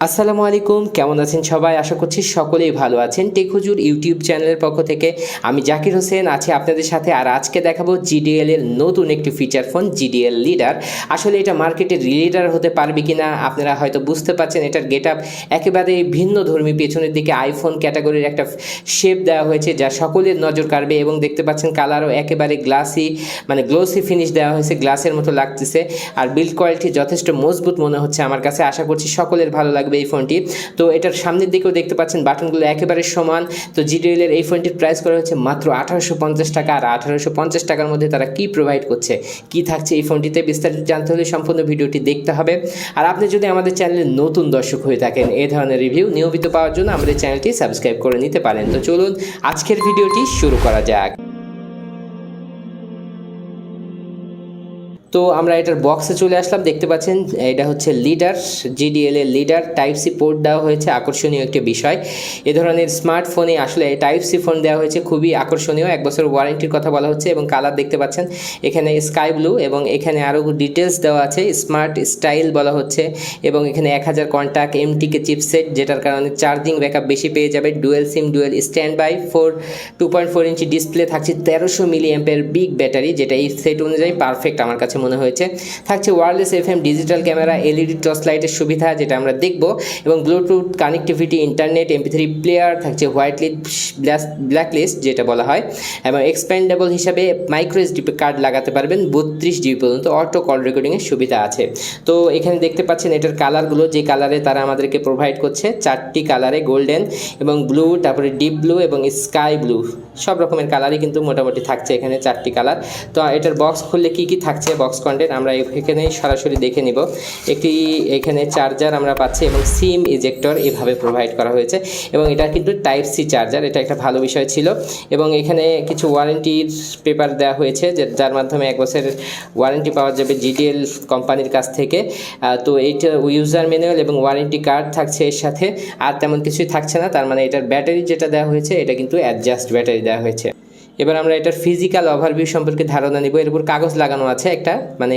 আসসালামু আলাইকুম, কেমন আছেন সবাই? আশা করছি সকলেই ভালো আছেন। টেক হুজুর ইউটিউব চ্যানেলের পক্ষ থেকে আমি জাকির হোসেন আছি আপনাদের সাথে আর আজকে দেখাবো জিডিএল এর নতুন একটি ফিচার ফোন জিডিএল লিডার আসলে এটা মার্কেটের লিডার হতে পারবে কিনা আপনারা হয়তো বুঝতে পারছেন, এটার গেট আপ একেবারে ভিন্ন ধর্মী। পেছনের দিকে আইফোন ক্যাটাগরির একটা শেপ দেওয়া হয়েছে যা সকলের নজর কাড়বে এবং দেখতে পাচ্ছেন কালারও একেবারে গ্লাসি মানে গ্লোসি ফিনিশ দেওয়া হয়েছে গ্লাসের মতো লাগতেছে। আর বিল্ড কোয়ালিটি যথেষ্ট মজবুত মনে হচ্ছে আমার কাছে। আশা করছি সকলের ভালো লাগবে এই ফোনটি। তো এটার সামনের দিকেও দেখতে পাচ্ছেন বাটনগুলো একেবারে সমান। তো জিডিএল এর এই ফোনটির প্রাইস করা হচ্ছে মাত্র আঠারোশো পঞ্চাশ টাকা। আর আঠারোশো পঞ্চাশ টাকার মধ্যে তারা কি প্রোভাইড করছে, কি থাকছে এই ফোনটিতে বিস্তারিত জানতে হলে সম্পূর্ণ ভিডিওটি দেখতে হবে। আর আপনি যদি আমাদের চ্যানেলে নতুন দর্শক হয়ে থাকেন এই ধরনের রিভিউ নিয়মিত পাওয়ার জন্য আমাদের চ্যানেলটি সাবস্ক্রাইব করে নিতে পারেন। তো চলুন, আজকের ভিডিওটি শুরু করা যাক। তো আমরা এটার বক্সে চলে আসলাম। দেখতে পাচ্ছেন, এটা হচ্ছে লিডার জিডিএল এর লিডার টাইপ সি পোর্ট দেওয়া হয়েছে, আকর্ষণীয় একটি বিষয়। এ ধরনের স্মার্টফোনে আসলে টাইপ সি ফোন দেওয়া হয়েছে, খুবই আকর্ষণীয়। এক বছর ওয়ারেন্টির কথা বলা হচ্ছে এবং কালার দেখতে পাচ্ছেন, এখানে স্কাই ব্লু এবং এখানে আরও ডিটেলস দেওয়া আছে স্মার্ট স্টাইল বলা হচ্ছে এবং এখানে এক হাজার কন্ট্যাক্ট এমটিকে চিপসেট যেটার কারণে চার্জিং ব্যাকআপ বেশি পেয়ে যাবে। Dual sim dual standby for two point four inch display থাকছে, তেরোশো মিলি এম্পের বিগ ব্যাটারি যেটা এই সেট অনুযায়ী পারফেক্ট আমার কাছে মনে হয়েছে। থাকছে wireless F M digital camera LED torch লাইটের সুবিধা যেটা আমরা দেখব এবং Bluetooth connectivity internet MP three player থাকছে হোয়াইট লিড ব্ল্যাক লিস্ট যেটা বলা হয়। এবং এক্সপেন্ডেবল হিসাবে মাইক্রো এসডি কার্ড লাগাতে পারবেন, বত্রিশ জিবি পর্যন্ত অটো কল রেকর্ডিংয়ের সুবিধা আছে। তো এখানে দেখতে পাচ্ছেন এটার কালারগুলো যে কালারে তারা আমাদেরকে প্রোভাইড করছে, চারটি কালারে গোল্ডেন এবং ব্লু তারপরে ডিপ ব্লু এবং স্কাই ব্লু সব রকমের কালারই কিন্তু মোটামুটি থাকছে এখানে চারটি কালার তো এটার বক্স খুললে কি কি থাকছে? বক্স কন্টেন্ট আমরা এখানে সরাসরি দেখে নিব। একটি এখানে চার্জার আমরা পাচ্ছি এবং সিম ইজেক্টর এভাবে প্রোভাইড করা হয়েছে এবং এটা কিন্তু টাইপ সি চার্জার এটা একটা ভালো বিষয় ছিল। এবং এখানে কিছু ওয়ারেন্টির পেপার দেওয়া হয়েছে যার মাধ্যমে এক বছরের ওয়ারেন্টি পাওয়া যাবে জিডিএল কোম্পানির কাছ থেকে। তো এইটা ইউজার ম্যানুয়াল এবং ওয়ারেন্টি কার্ড থাকছে এর সাথে। আর তেমন কিছুই থাকছে না, তার মানে এটার ব্যাটারি যেটা দেওয়া হয়েছে, এটা কিন্তু অ্যাডজাস্ট ব্যাটারি দেওয়া হয়েছে। এবার আমরা এটার ফিজিক্যাল ওভারভিউ সম্পর্কে ধারণা নিব। এর উপর কাগজ লাগানো আছে একটা মানে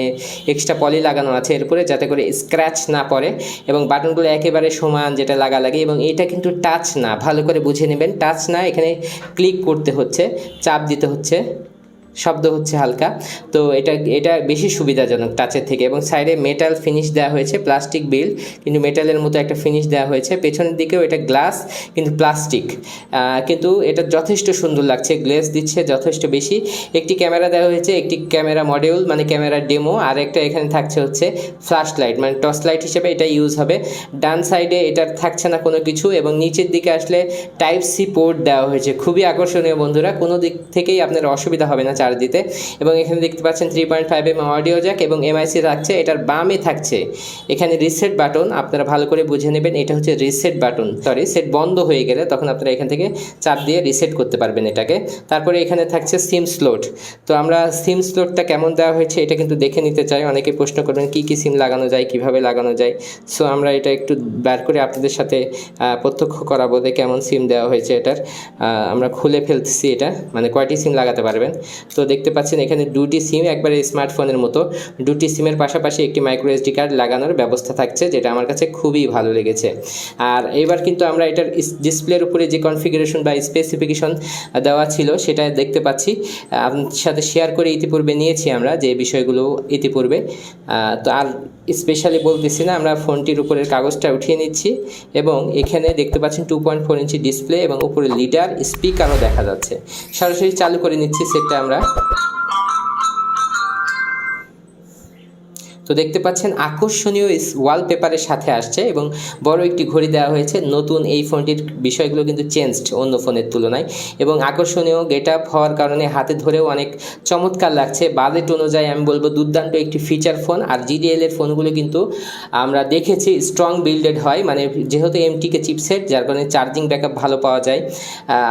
এক্সট্রা পলি লাগানো আছে এর উপরে যাতে করে স্ক্র্যাচ না পড়ে এবং বাটনগুলো একেবারে সমান যেটা লাগা লাগে এবং এটা কিন্তু টাচ না। ভালো করে বুঝে নেবেন টাচ না, এখানে ক্লিক করতে হচ্ছে, চাপ দিতে হচ্ছে। শব্দ হচ্ছে হালকা। তো এটা এটা বেশি সুবিধাজনক টাচের থেকে এবং সাইডে মেটাল ফিনিশ দেওয়া হয়েছে প্লাস্টিক বিল কিন্তু মেটালের মতো একটা ফিনিশ দেওয়া হয়েছে। পেছনের দিকেও এটা গ্লাস কিন্তু প্লাস্টিক কিন্তু এটা যথেষ্ট সুন্দর লাগছে গ্লেস দিচ্ছে যথেষ্ট বেশি। একটি ক্যামেরা দেওয়া হয়েছে, একটি ক্যামেরা মডিউল মানে ক্যামেরা ডেমো আর একটা এখানে থাকছে হচ্ছে ফ্ল্যাশ লাইট মানে টর্চ লাইট হিসেবে এটা ইউজ হবে। ডান সাইডে এটার থাকছে না কোনো কিছু এবং নিচের দিকে আসলে টাইপ সি পোর্ট দেওয়া হয়েছে। খুবই আকর্ষণীয় বন্ধুরা, কোনো দিক থেকেই আপনার অসুবিধা হবে না। চার্জ দিতে এবং এখানে দেখতে পাচ্ছেন three point five M audio jack এবং এমআইসি থাকছে, এটার বামে থাকছে। এখানে রিসেট বাটন আপনারা ভালো করে বুঝে নেবেন, এটা হচ্ছে রিসেট বাটন সরি সেট বন্ধ হয়ে গেলে তখন আপনারা এখান থেকে চাপ দিয়ে রিসেট করতে পারবেন এটাকে। তারপরে এখানে থাকছে সিম স্লোট তো আমরা সিম স্লোটটা কেমন দেওয়া হয়েছে এটা কিন্তু দেখে নিতে চাই। অনেকে প্রশ্ন করবেন, কী কী সিম লাগানো যায়, কীভাবে লাগানো যায়? সো আমরা এটা একটু বার করে আপনাদের সাথে প্রত্যক্ষ করাবো যে কেমন সিম দেওয়া হয়েছে এটার। আমরা খুলে ফেলতেছি এটা। মানে কয়টি সিম লাগাতে পারবেন? তো দেখতে পাচ্ছেন এখানে দুটি সিম একবারে স্মার্টফোনের মতো। দুটি সিমের পাশাপাশি একটি মাইক্রো এসডি কার্ড লাগানোর ব্যবস্থা থাকছে, যেটা আমার কাছে খুবই ভালো লেগেছে। আর এবার কিন্তু আমরা এটার ডিসপ্লের উপরে যে কনফিগারেশন বা স্পেসিফিকেশন দেওয়া ছিল, সেটা দেখতে পাচ্ছি। আপনার সাথে শেয়ার করে ইতিপূর্বে নিয়েছি আমরা যে বিষয়গুলো ইতিপূর্বে। তো আর স্পেশালি বলতেছি না, আমরা ফোনটির উপরের কাগজটা উঠিয়ে নিচ্ছি এবং এখানে দেখতে পাচ্ছেন two point four inch display এবং উপরে লিডার স্পিকারও দেখা যাচ্ছে। সরাসরি চালু করে নিচ্ছি সেটটা আমরা। Yeah. তো দেখতে পাচ্ছেন, আকর্ষণীয় ওয়ালপেপারের সাথে আসছে এবং বড় একটি ঘড়ি দেওয়া হয়েছে। নতুন এই ফোনটির বিষয়গুলো কিন্তু চেঞ্জড অন্য ফোনের তুলনায় এবং আকর্ষণীয় গেট আপ হওয়ার কারণে হাতে ধরেও অনেক চমৎকার লাগছে। বাজেট অনুযায়ী আমি বলব, দুর্দান্ত একটি ফিচার ফোন আর জিডিএল এর ফোনগুলো কিন্তু আমরা দেখেছি স্ট্রং বিল্ডেড হয়। মানে যেহেতু এমটিকে চিপসেট যার কারণে চার্জিং ব্যাকআপ ভালো পাওয়া যায়।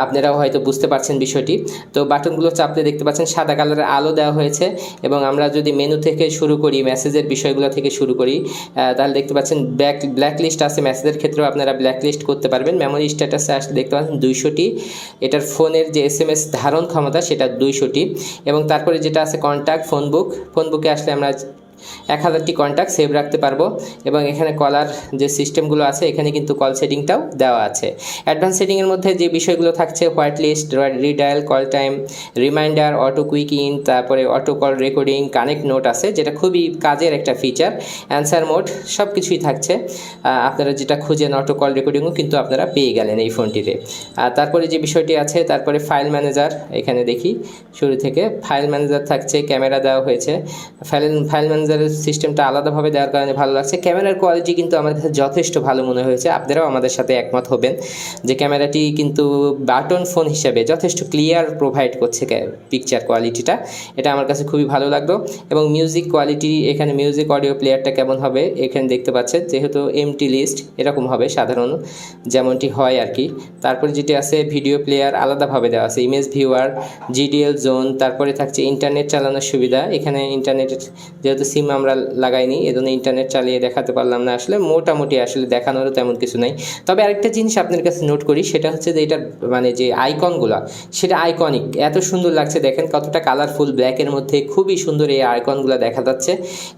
আপনারাও হয়তো বুঝতে পারছেন বিষয়টি। তো বাটনগুলো চাপলে দেখতে পাচ্ছেন সাদা কালারের আলো দেওয়া হয়েছে এবং আমরা যদি মেনু থেকে শুরু করি মেসেজের বিষয়গুলো থেকে শুরু করি। তাহলে দেখতে পাচ্ছেন ব্যাক ব্ল্যাক লিস্ট আছে মেসেজের ক্ষেত্রেও আপনারা ব্ল্যাক লিস্ট করতে পারবেন। মেমোরি স্ট্যাটাসে আসলে দেখতে পাচ্ছেন দুইশোটি। এটার ফোনের যে এস এম এস ধারণ ক্ষমতা, সেটা দুইশোটি। এবং তারপরে যেটা আছে কন্ট্যাক্ট ফোন বুক ফোন বুকে আসলে আমরা এক হাজারটি কন্ট্যাক্ট সেভ রাখতে পারব এবং এখানে কলার যে সিস্টেমগুলো আছে, এখানে কিন্তু কল সেটিংটাও দেওয়া আছে। অ্যাডভান্স সেটিংয়ের মধ্যে যে বিষয়গুলো থাকছে white list redial call time reminder auto quick in তারপরে auto call recording connect note আছে, যেটা খুবই কাজের একটা ফিচার অ্যান্সার মোড সব কিছুই থাকছে আপনারা যেটা খুঁজেন অটো কল রেকর্ডিংও কিন্তু আপনারা পেয়ে গেলেন এই ফোনটিতে। আর তারপরে যে বিষয়টি আছে, তারপরে ফাইল ম্যানেজার এখানে দেখি, শুরু থেকে ফাইল ম্যানেজার থাকছে, ক্যামেরা দেওয়া হয়েছে। ফাইল ফাইল ম্যানেজারের সিস্টেমটা আলাদাভাবে দেওয়ার কারণে ভালো লাগছে। ক্যামেরার কোয়ালিটি কিন্তু আমার কাছে যথেষ্ট ভালো মনে হয়েছে। আপনারাও আমাদের সাথে একমত হবেন যে ক্যামেরাটি কিন্তু বাটন ফোন হিসেবে যথেষ্ট ক্লিয়ার প্রোভাইড করছে পিকচার কোয়ালিটিটা এটা আমার কাছে খুবই ভালো লাগল। এবং মিউজিক কোয়ালিটি এখানে মিউজিক অডিও প্লেয়ারটা কেমন হবে এখানে দেখতে পাচ্ছেন। যেহেতু এমটি লিস্ট এরকম হবে সাধারণ যেমনটি হয় আর কি। তারপরে যেটি আছে ভিডিও প্লেয়ার আলাদাভাবে দেওয়া আছে। ইমেজ ভিউয়ার জিডিএল জোন তারপরে থাকছে ইন্টারনেট চালানোর সুবিধা। এখানে ইন্টারনেট যেহেতু সিম আমরা লাগাইনি, এজন্য ইন্টারনেট চালিয়ে দেখাতে পারলাম না আসলে। মোটামুটি আসলে দেখানোরও তেমন কিছু নাই। তবে আরেকটা জিনিস আপনার কাছে নোট করি, সেটা হচ্ছে যে এটা মানে যে আইকনগুলো সেটা আইকনিক এত সুন্দর লাগছে, দেখেন কতটা কালারফুল ব্ল্যাকের মধ্যে খুবই সুন্দর এই আইকনগুলো দেখা যাচ্ছে।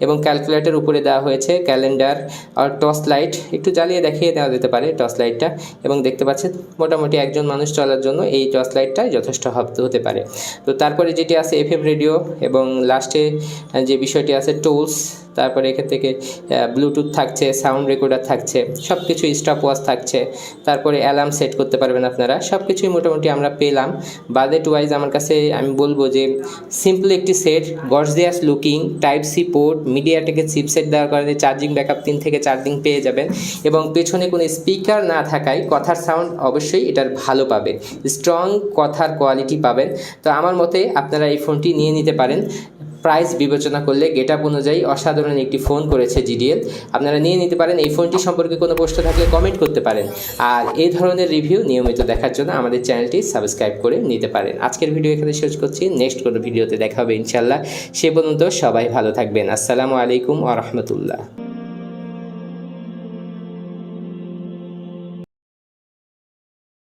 এবং ক্যালকুলেটর উপরে দেওয়া হয়েছে ক্যালেন্ডার আর টর্চ লাইট একটু জ্বালিয়ে দেখিয়ে দেওয়া যেতে পারে টর্চ লাইটটা এবং দেখতে পাচ্ছেন, মোটামুটি একজন মানুষ চলার জন্য এই টর্চ লাইটটা যথেষ্ট হতে পারে। তো তারপরে যেটি আছে এফ রেডিও এবং লাস্টে যে বিষয়টি আছে টুলস তারপরে এখান থেকে ব্লুটুথ থাকছে সাউন্ড রেকর্ডার থাকছে সব কিছু স্টপ ওয়াচ থাকছে। তারপরে অ্যালার্ম সেট করতে পারবেন আপনারা। সব কিছুই মোটামুটি আমরা পেলাম। বাজেট ওয়াইজ আমার কাছে আমি বলব যে সিম্পল একটি set gorgeous looking type C port মিডিয়াটেকের chipset দেওয়ার কারণে চার্জিং ব্যাকআপ তিন থেকে চার দিন পেয়ে যাবেন এবং পেছনে কোনো স্পিকার না থাকায় কথার সাউন্ড অবশ্যই এটার ভালো পাবেন। স্ট্রং কথার কোয়ালিটি পাবেন। তো আমার মতে আপনারা এই ফোনটি নিয়ে নিতে পারেন। প্রাইস বিবেচনা করলে গেট আপ অনুযায়ী অসাধারণ একটি ফোন করেছে জিডিএল আপনারা নিয়ে নিতে পারেন। এই ফোনটি সম্পর্কে কোনো প্রশ্ন থাকলে কমেন্ট করতে পারেন। আর এই ধরনের রিভিউ নিয়মিত দেখার জন্য আমাদের চ্যানেলটি সাবস্ক্রাইব করে নিতে পারেন। আজকের ভিডিও এখানে শেষ করছি। নেক্সট কোনো ভিডিওতে দেখা হবে ইনশাল্লাহ সে পর্যন্ত সবাই ভালো থাকবেন। আসসালামু আলাইকুম আ রহমতুল্লাহ।